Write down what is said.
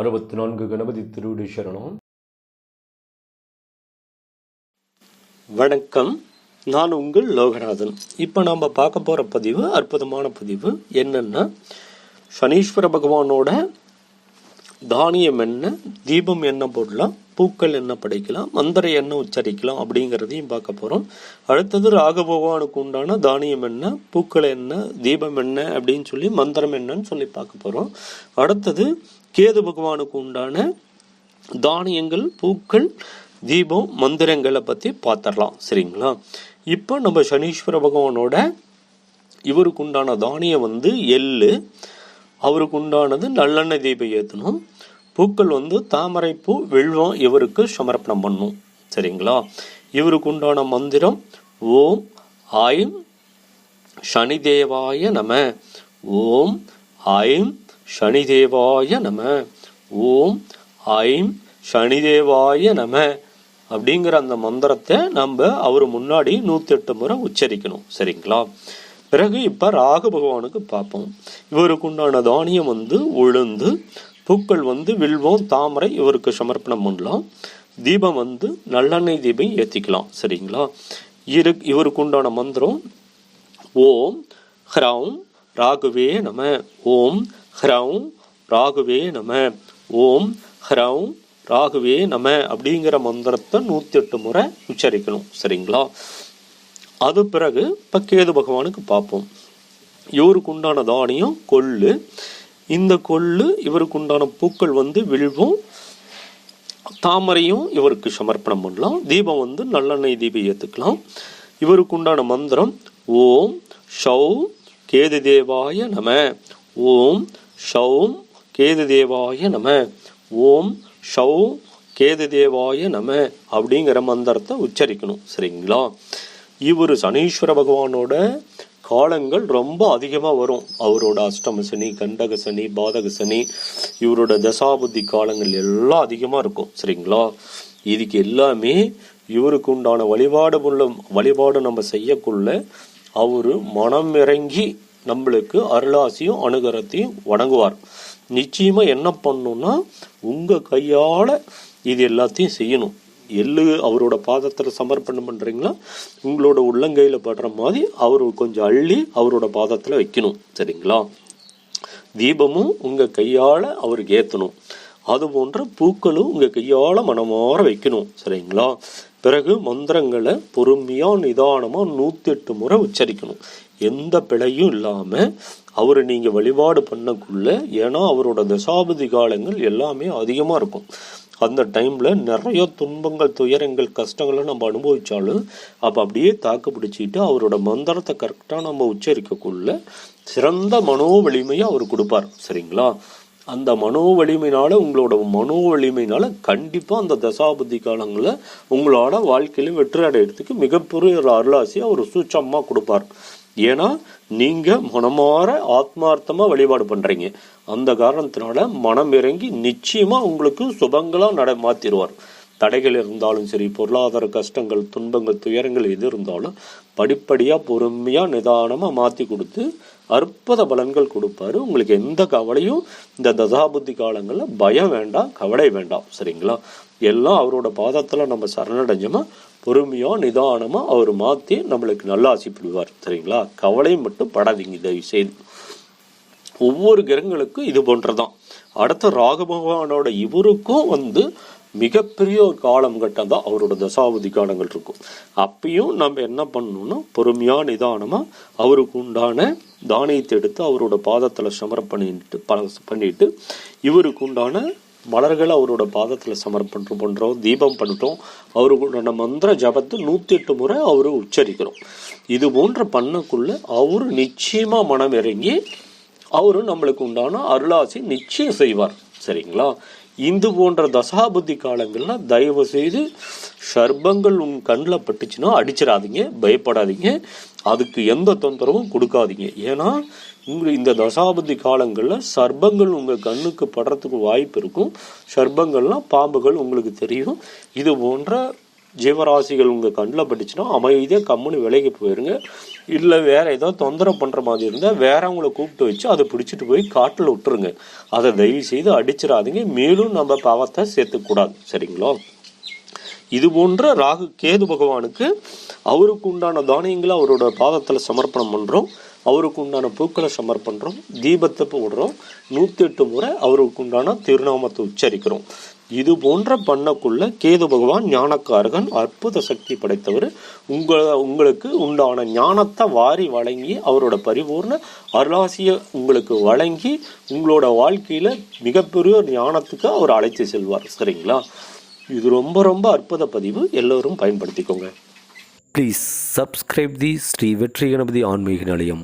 அறுபத்தி நான்கு கணபதி திருவிடி சரணம். வணக்கம். நான் உங்கள் லோகநாதன். இப்போ நாம் பார்க்க போகிற பதிவு அற்புதமான பதிவு என்னன்னா சனீஸ்வர பகவானோட தானியம் என்ன தீபம் என்ன போடலாம் பூக்கள் என்ன படைக்கலாம் மந்திரம் என்ன உச்சரிக்கலாம் அப்படிங்கிறதையும் பார்க்க போகிறோம் அடுத்தது ராக பகவானுக்கு உண்டான தானியம் என்ன பூக்கள் என்ன தீபம் என்ன அப்படின்னு சொல்லி மந்திரம் என்னன்னு சொல்லி பார்க்க போகிறோம் அடுத்தது கேது பகவானுக்கு உண்டான தானியங்கள் பூக்கள் தீபம் மந்திரங்களை பற்றி பார்த்துடலாம் சரிங்களா? இப்போ நம்ம சனீஸ்வர பகவானோட இவருக்கு உண்டான தானியம் வந்து எள்ளு அவருக்கு உண்டானது நல்லெண்ணெய் தீபம் ஏற்றணும் பூக்கள் வந்து தாமரைப்பூ வெல்வம் இவருக்கு சமர்ப்பணம் பண்ணும். சரிங்களா? இவருக்கு உண்டான மந்திரம் ஓம் ஐம் சனிதேவாய நம. ஓம் ஐம் சனிதேவாய நம. ஓம் ஐம் சனிதேவாய நம. அப்படிங்கிற அந்த மந்திரத்தை நம்ம அவர் முன்னாடி நூற்றி எட்டு முறை உச்சரிக்கணும். சரிங்களா? பிறகு இப்போ ராகு பகவானுக்கு பார்ப்போம். இவருக்கு உண்டான தானியம் வந்து உளுந்து பூக்கள் வந்து வில்வம் தாமரை இவருக்கு சமர்ப்பணம் பண்ணலாம். தீபம் வந்து நல்லெண்ணெய் தீபம் ஏற்றிக்கலாம் சரிங்களா? இரு இவருக்கு உண்டான மந்திரம் ஓம் ஹ்ரௌம் ராகுவே நம. ஓம் ஹ்ரௌம் ராகுவே நம ஓம் ஹ்ரௌம் ராகுவே நம அப்படிங்கிற மந்திரத்தை நூற்றி எட்டு முறை உச்சரிக்கணும். சரிங்களா? அது பிறகு இப்போ கேது பகவானுக்கு பார்ப்போம். இவருக்கு உண்டான தானியம் கொள்ளு. இந்த கொள்ளு இவருக்கு உண்டான பூக்கள் வந்து வில்வும் தாமரையும் இவருக்கு சமர்ப்பணம் பண்ணலாம். தீபம் வந்து நல்லெண்ணெய் தீபம் ஏற்றுக்கலாம் இவருக்கு உண்டான மந்திரம் ஓம் ஷௌ கேது தேவாய நம ஓம் ஷௌம் கேது தேவாய நம. ஓம் ஷௌம் கேது தேவாய நம அப்படிங்கிற மந்திரத்தை உச்சரிக்கணும். சரிங்களா? இவர் சனீஸ்வர பகவானோட காலங்கள் ரொம்ப அதிகமாக வரும். அவரோட அஷ்டம சனி கண்டக சனி பாதக சனி இவரோட தசாபுத்தி காலங்கள் எல்லாம் அதிகமாக இருக்கும். சரிங்களா? இதுக்கு எல்லாமே இவருக்கு உண்டான வழிபாடு உள்ள வழிபாடு நம்ம செய்யக்குள்ள அவர் மனம் இறங்கி நம்மளுக்கு அருளாசியும் அனுகரத்தையும் வணங்குவார். நிச்சயமாக என்ன பண்ணணும்னா உங்கள் கையால் இது எல்லாத்தையும் செய்யணும். எள்ளு அவரோட பாதத்தில் சமர்ப்பணம் பண்ணுறீங்களா உங்களோட உள்ளங்கையில் படுற மாதிரி அவர் கொஞ்சம் அள்ளி அவரோட பாதத்தில் வைக்கணும். சரிங்களா? தீபமும் உங்கள் கையால் அவருக்கு ஏற்றணும் அது போன்ற பூக்களும் உங்கள் கையால் மனமாற வைக்கணும். சரிங்களா? பிறகு மந்திரங்களை பொறுமையாக நிதானமாக நூற்றி எட்டு முறை உச்சரிக்கணும். எந்த பிழையும் இல்லாமல் அவரை நீங்கள் வழிபாடு பண்ணக்குள்ள ஏன்னா அவரோட தசாபதி காலங்கள் எல்லாமே அதிகமாக இருக்கும். அந்த டைமில் நிறைய துன்பங்கள் துயரங்கள் கஷ்டங்களை நம்ம அனுபவித்தாலும் அப்போ அப்படியே தாக்கு பிடிச்சிட்டு அவரோட மந்திரத்தை கரெக்டாக நம்ம உச்சரிக்கக்குள்ள சிறந்த மனோ வலிமையை அவர் கொடுப்பார். சரிங்களா? அந்த மனோ வலிமையினால உங்களோட மனோ வலிமையினால கண்டிப்பாக அந்த தசாபதி காலங்களில் உங்களோட வாழ்க்கையில வெற்றி அடையிறதுக்கு மிகப்பெரிய ஒரு அருளாசியை அவர் சூச்சமாக கொடுப்பார். ஏன்னா நீங்கள் மனமாற ஆத்மார்த்தமாக வழிபாடு பண்ணுறீங்க அந்த காரணத்தினால மனம் இறங்கி நிச்சயமாக உங்களுக்கு சுபங்களாக நட மாற்றிடுவார் தடைகள் இருந்தாலும் சரி பொருளாதார கஷ்டங்கள் துன்பங்கள் துயரங்கள் எது இருந்தாலும் படிப்படியாக பொறுமையாக நிதானமாக மாற்றி கொடுத்து அற்புத பலன்கள் கொடுப்பாரு. உங்களுக்கு எந்த கவலையும் இந்த தசாபுத்தி காலங்களில் பயம் வேண்டாம் கவலை வேண்டாம். சரிங்களா? எல்லாம் அவரோட பாதத்தில் நம்ம சரணடைஞ்சோமா? பொறுமையாக நிதானமாக அவர் மாற்றி நம்மளுக்கு நல்லா ஆசைப்படுவார் சரிங்களா? கவலை மட்டும் படாதீங்க தயவு செய்து ஒவ்வொரு கிரகங்களுக்கும் இது போன்றதான் அடுத்த ராகபகவானோட இவருக்கும் வந்து மிகப்பெரிய ஒரு காலம் கட்டம் தான் அவரோட தசாவதி காலங்கள் இருக்கும். அப்பயும் நம்ம என்ன பண்ணணும்னா பொறுமையாக நிதானமாக அவருக்கு உண்டான தானியத்தை எடுத்து அவரோட பாதத்தில் சமரம் பண்ணிட்டு பண்ணிட்டு இவருக்கு உண்டான மலர்களை அவரோட பாதத்தில் சமர்ப்பணம் பண்ணுறோம் தீபம் பண்ணிட்டோம் அவருக்கு உண்டான மந்திர ஜபத்தை நூற்றி எட்டு முறை அவரு உச்சரிக்கிறோம். இது போன்ற பண்ணக்குள்ள அவரு நிச்சயமாக மனம் இறங்கி அவரும் நம்மளுக்கு உண்டான அருளாசி நிச்சயம் செய்வார். சரிங்களா? இந்து போன்ற தசாபுத்தி காலங்கள்ல தயவு செய்து சர்பங்கள் உன் கண்ணில் பட்டுச்சுன்னா அடிச்சிடாதீங்க பயப்படாதீங்க. அதுக்கு எந்த தொந்தரவும் கொடுக்காதீங்க. ஏன்னா உங்கள் இந்த தசாபதி காலங்களில் சர்பங்கள் உங்கள் கண்ணுக்கு படுறதுக்கு வாய்ப்பு இருக்கும். சர்பங்கள்லாம் பாம்புகள் உங்களுக்கு தெரியும். இது போன்ற ஜீவராசிகள் உங்கள் கண்ணில் பட்டுச்சுன்னா அமைதியாக கம்முன்னு விலைக்கு போயிருங்க. இல்லை வேற ஏதோ தொந்தரவு பண்ணுற மாதிரி இருந்தால் வேறவங்களை கூப்பிட்டு வச்சு அதை பிடிச்சிட்டு போய் காட்டில் விட்டுருங்க. அதை தயவு செய்து அடிச்சிடாதீங்க. மேலும் நம்ம பாவத்தை சேர்த்துக்கூடாது சரிங்களா? இது போன்ற ராகு கேது பகவானுக்கு அவருக்கு உண்டான தானியங்களை அவரோட பாதத்தில் சமர்ப்பணம் பண்ணுறோம் அவருக்கு உண்டான பூக்களை சமர்ப்பண்றோம் தீபத்தை போடுறோம் நூற்றி எட்டு முறை அவருக்கு உண்டான திருநாமத்தை உச்சரிக்கிறோம். இது போன்ற பண்ணக்குள்ள கேது பகவான் ஞானக்காரகன் அற்புத சக்தி படைத்தவர். உங்களை உங்களுக்கு உண்டான ஞானத்தை வாரி வழங்கி அவரோட பரிபூர்ண அருளாசியை உங்களுக்கு வழங்கி உங்களோட வாழ்க்கையில் மிகப்பெரிய ஒரு ஞானத்துக்கு அவர் அழைத்து செல்வார். சரிங்களா? இது ரொம்ப ரொம்ப அற்புத பதிவு. எல்லோரும் பயன்படுத்திக்கோங்க. ப்ளீஸ் சப்ஸ்கிரைப் தி ஸ்ரீ வெற்றி கணபதி ஆன்மீக நிலையம்